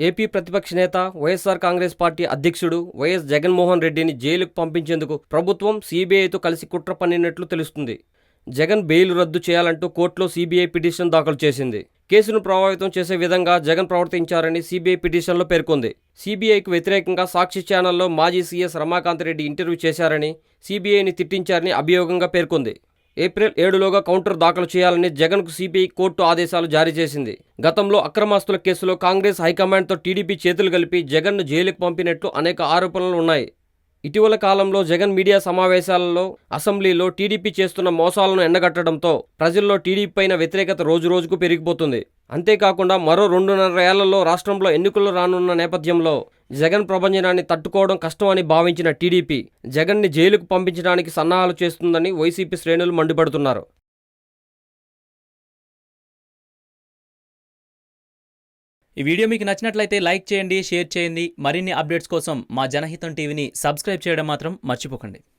AP ప్రతిపక్ష నేత YSR Congress party అధ్యక్షుడు వైఎస్ జగన్మోహన్ రెడ్డిని జైలుకు పంపించేందుకు ప్రభుత్వం సీబీఐతో కలిసి కుట్ర పన్నినట్లు తెలుస్తుంది. జగన్ బెయిల్ రద్దు చేయాలంటూ కోర్టులో సీబీఐ పిటిషన్ దాఖలు చేసింది. కేసును ప్రభావితం చేసే విధంగా జగన్ ప్రవర్తించారని సీబీఐ పిటిషన్లో పేర్కొంది. సీబీఐకి వ్యతిరేకంగా సాక్షి ఛానల్లో మాజీ సీఎస్ రమాకాంత్ రెడ్డి ఇంటర్వ్యూ చేశారని సీబీఐని తిట్టించారని అభియోగంగా పేర్కొంది. ఏప్రిల్ ఏడులోగా కౌంటర్ దాఖలు చేయాలని జగన్కు సిబిఐ కోర్టు ఆదేశాలు జారీ చేసింది. గతంలో అక్రమాస్తుల కేసులో కాంగ్రెస్ హైకమాండ్తో టీడీపీ చేతులు కలిపి జగన్ను జైలుకు పంపినట్లు అనేక ఆరోపణలు ఉన్నాయి. ఇటీవల కాలంలో జగన్ మీడియా సమావేశాలలో అసెంబ్లీలో టీడీపీ చేస్తున్న మోసాలను ఎండగట్టడంతో ప్రజల్లో టీడీపీ పైన వ్యతిరేకత రోజురోజుకు పెరిగిపోతుంది. అంతేకాకుండా మరో రెండున్నర ఏళ్ళలో రాష్ట్రంలో ఎన్నికలు రానున్న నేపథ్యంలో జగన్ ప్రభంజనాన్ని తట్టుకోవడం కష్టం అని భావించిన టీడీపీ జగన్ని జైలుకు పంపించడానికి సన్నాహాలు చేస్తుందని వైసీపీ శ్రేణులు మండిపడుతున్నారు. ఈ వీడియో మీకు నచ్చినట్లయితే లైక్ చేయండి షేర్ చేయండి. మరిన్ని అప్డేట్స్ కోసం మా జనహితం టీవీని సబ్స్క్రైబ్ చేయడం మాత్రం మర్చిపోకండి.